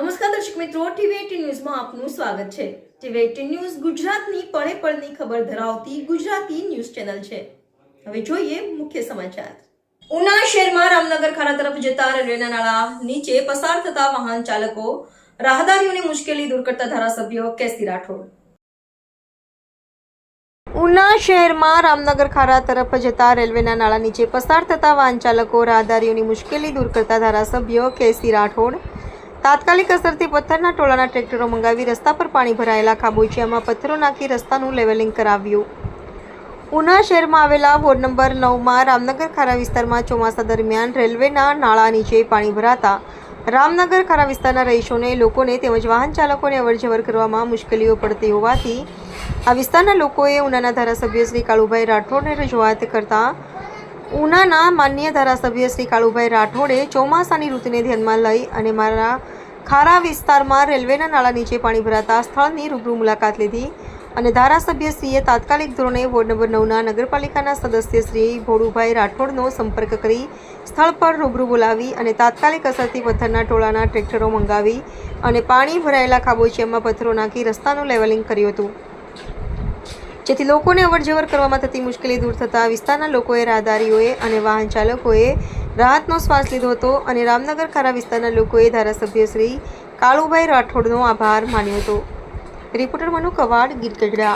નમસ્કાર દર્શક મિત્રો ટીવી ન્યૂઝમાં આપનું સ્વાગત છે. ટીવી એટીન ન્યૂઝ ગુજરાતની પળે પળની ખબર ધરાવતી ગુજરાતી ન્યૂઝ ચેનલ છે. હવે જોઈએ મુખ્ય સમાચાર. ઉના શહેરમાં રામનગર ખાડા તરફ જતા રેલવેના નાળા નીચે પસાર થતા વાહન ચાલકો, રાહદારીઓની મુશ્કેલી દૂર કરતા ધારાસભ્ય કેસી રાઠોડ. ઉના શહેરમાં રામનગર ખારા તરફ જતા રેલવેના નાળા નીચે પસાર થતા વાહન ચાલકો, રાહદારીઓની મુશ્કેલી દૂર કરતા ધારાસભ્ય કેસી રાઠોડ તાત્કાલિક અસરથી પથ્થરના ટોળાના ટ્રેક્ટરો મંગાવી રસ્તા પર પાણી ભરાયેલા ખાબોચિયામાં પથ્થરો નાખી રસ્તાનું લેવલિંગ કરાવ્યું. ઉના શહેરમાં આવેલા વોર્ડ નંબર નવમાં રામનગર ખારા વિસ્તારમાં ચોમાસા દરમિયાન રેલવેના નાળા નીચે પાણી ભરાતા રામનગર ખારા વિસ્તારના રહીશોને, લોકોને તેમજ વાહન ચાલકોને અવરજવર કરવામાં મુશ્કેલીઓ પડતી હોવાથી આ વિસ્તારના લોકોએ ઉનાના ધારાસભ્ય શ્રી કાળુભાઈ રાઠોડને રજૂઆત કરતા ઉનાના માન્ય ધારાસભ્ય શ્રી કાળુભાઈ રાઠોડે ચોમાસાની ઋતુને ધ્યાનમાં લઈ અને મારા ખારા વિસ્તારમાં રેલવેના નાળા નીચે પાણી ભરાતા સ્થળની રૂબરૂ મુલાકાત લીધી અને ધારાસભ્યશ્રીએ તાત્કાલિક ધોરણે વોર્ડ નંબર નવના નગરપાલિકાના સદસ્ય શ્રી ભોળુભાઈ રાઠોડનો સંપર્ક કરી સ્થળ પર રૂબરૂ બોલાવી અને તાત્કાલિક અસરથી પથ્થરના ટોળાના ટ્રેક્ટરો મંગાવી અને પાણી ભરાયેલા ખાબોચિયામાં પથ્થરો નાખી રસ્તાનું લેવલિંગ કર્યું હતું. જેથી લોકોને અવરજવર કરવામાં થતી મુશ્કેલી દૂર થતાં વિસ્તારના લોકોએ રાહદારીઓએ અને વાહન ચાલકોએ રાહતનો શ્વાસ લીધો હતો અને રામનગર ખારા વિસ્તારના લોકોએ ધારાસભ્ય શ્રી કાળુભાઈ રાઠોડનો આભાર માન્યો હતો. રિપોર્ટર મનુ કવાડ, ગીર ગઢડા.